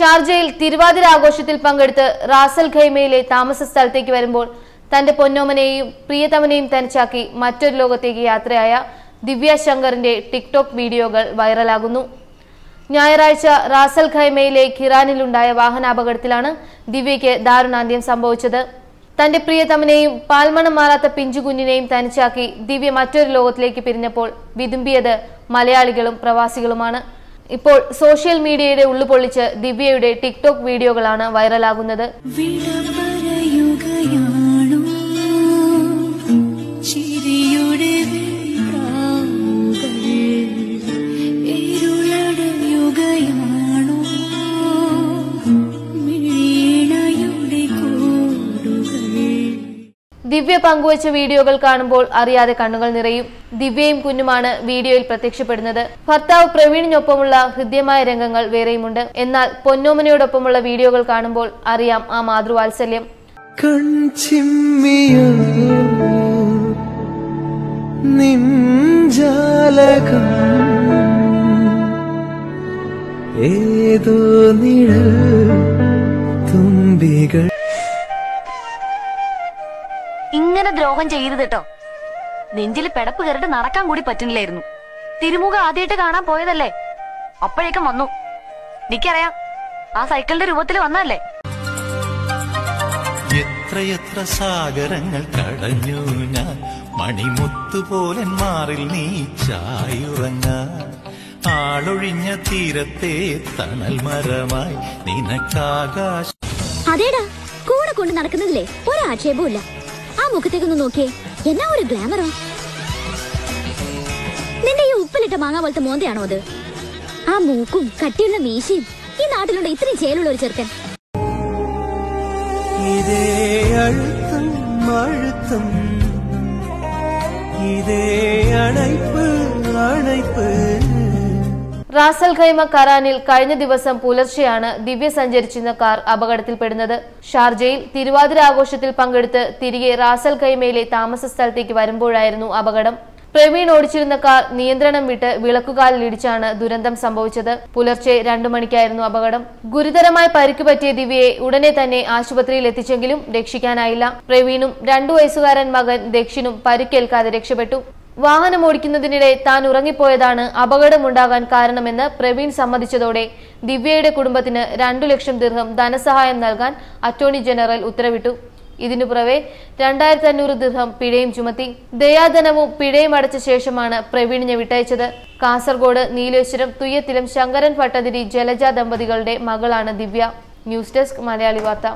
ഷാർജയിൽ തിരുവാതിര ആഘോഷത്തിൽ പങ്കെടുത്ത് റാസൽ ഖൈമയിലെ താമസ സ്ഥലത്തേക്ക് വരുമ്പോൾ തന്റെ പൊന്നോമനെയും പ്രിയതമനെയും തനിച്ചാക്കി മറ്റൊരു ലോകത്തേക്ക് യാത്രയായ ദിവ്യ ശങ്കറിന്റെ ടിക്ടോക്ക് വീഡിയോകൾ വൈറലാകുന്നു. ഞായറാഴ്ച റാസൽ ഖൈമയിലെ ഖിറാനിലുണ്ടായ വാഹനാപകടത്തിലാണ് ദിവ്യയ്ക്ക് ദാരുണാന്ത്യം സംഭവിച്ചത്. തന്റെ പ്രിയതമനെയും പാൽമണം മാറാത്ത പിഞ്ചുകുഞ്ഞിനെയും തനിച്ചാക്കി ദിവ്യ മറ്റൊരു ലോകത്തിലേക്ക് പിരിഞ്ഞപ്പോൾ വിതുമ്പിയത് മലയാളികളും പ്രവാസികളുമാണ്. ഇപ്പോൾ സോഷ്യൽ മീഡിയയുടെ ഉള്ളു പൊള്ളിച്ച് ദിവ്യയുടെ ടിക്ടോക്ക് വീഡിയോകളാണ് വൈറലാകുന്നത് ദിവ്യ പങ്കുവച്ച വീഡിയോകൾ കാണുമ്പോൾ അറിയാതെ കണ്ണുകൾ നിറയും. ദിവ്യയും കുഞ്ഞുമാണ് വീഡിയോയിൽ പ്രത്യക്ഷപ്പെടുന്നത്. ഭർത്താവ് പ്രവീണിനൊപ്പമുള്ള ഹൃദ്യമായ രംഗങ്ങൾ വേറെയുമുണ്ട്. എന്നാൽ പൊന്നോമനയോടൊപ്പമുള്ള വീഡിയോകൾ കാണുമ്പോൾ അറിയാം ആ മാതൃവാത്സല്യം. ഏതോ നിഴൽ തുമ്പികൾ ഇങ്ങനെ ദ്രോഹം ചെയ്യരുത് കേട്ടോ നെഞ്ചിൽ പെടപ്പ് കയറിട്ട് നടക്കാൻ കൂടി പറ്റുന്നില്ലായിരുന്നു. തിരുമുഖ ആദ്യമായിട്ട് കാണാൻ പോയതല്ലേ? അപ്പോഴേക്കും വന്നു. എനിക്കറിയാം ആ സൈക്കിളിന്റെ രൂപത്തിൽ വന്നല്ലേ എത്രയെത്ര സാഗരങ്ങൾ കടഞ്ഞു ഞാൻ. മണിമുത്തുപോലെ മാറിൽ നീ ചായുറങ്ങ. ആളൊഴിഞ്ഞ തീരത്തെ തണൽ മരമായി നിനക്കാകാശ. അതേടാ കൂടെ കൊണ്ട് നടക്കുന്നതില്ലേ ഒരാക്ഷേപവും ഇല്ല ആ മുഖത്തേക്കൊന്ന് നോക്കിയേ. എന്നാ ഒരു ഗ്ലാമറോ? നിന്റെ ഈ ഉപ്പിലിട്ട മാങ്ങ പോലത്തെ മോന്തയാണോ അത്? ആ മൂക്കും കട്ടിയുള്ള മീശയും ഈ നാട്ടിലുള്ള ഇത്രയും ചേലുള്ള ഒരു ചെറുക്കൻ. ഇതേ അണൈപ്പ് അണൈപ്പ് റാസൽ ഖൈമ കറാനിൽ കഴിഞ്ഞ ദിവസം പുലർച്ചെയാണ് ദിവ്യ സഞ്ചരിച്ചിരുന്ന കാർ അപകടത്തിൽപ്പെടുന്നത്. ഷാർജയിൽ തിരുവാതിര ആഘോഷത്തിൽ പങ്കെടുത്ത് തിരികെ റാസൽ ഖൈമയിലെ താമസ സ്ഥലത്തേക്ക് വരുമ്പോഴായിരുന്നു അപകടം. പ്രവീൺ ഓടിച്ചിരുന്ന കാർ നിയന്ത്രണം വിട്ട് വിളക്കുകാലിലിടിച്ചാണ് ദുരന്തം സംഭവിച്ചത്. പുലർച്ചെ രണ്ടു മണിക്കായിരുന്നു അപകടം. ഗുരുതരമായി പരിക്ക് പറ്റിയ ദിവ്യയെ ഉടനെ തന്നെ ആശുപത്രിയിൽ എത്തിച്ചെങ്കിലും രക്ഷിക്കാനായില്ല. പ്രവീണും രണ്ടു വയസ്സുകാരൻ മകൻ ദക്ഷിണും പരിക്കേൽക്കാതെ രക്ഷപ്പെട്ടു. വാഹനം ഓടിക്കുന്നതിനിടെ താൻ ഉറങ്ങിപ്പോയതാണ് അപകടമുണ്ടാകാൻ കാരണമെന്ന് പ്രവീൺ സമ്മതിച്ചതോടെ ദിവ്യയുടെ കുടുംബത്തിന് രണ്ടു ലക്ഷം ദീർഘം ധനസഹായം നൽകാൻ അറ്റോർണി ജനറൽ ഉത്തരവിട്ടു. ഇതിനു പുറവെ രണ്ടായിരത്തി അഞ്ഞൂറ് ദീർഘം പിഴയും ചുമത്തി. ദയാധനവും പിഴയും അടച്ച ശേഷമാണ് പ്രവീണിനെ വിട്ടയച്ചത്. കാസർഗോഡ് നീലേശ്വരം തുയ്യത്തിലും ശങ്കരൻ ഭട്ടതിരി ജലജ ദമ്പതികളുടെ മകളാണ് ദിവ്യ. ന്യൂസ് ഡെസ്ക് മലയാളി വാർത്ത.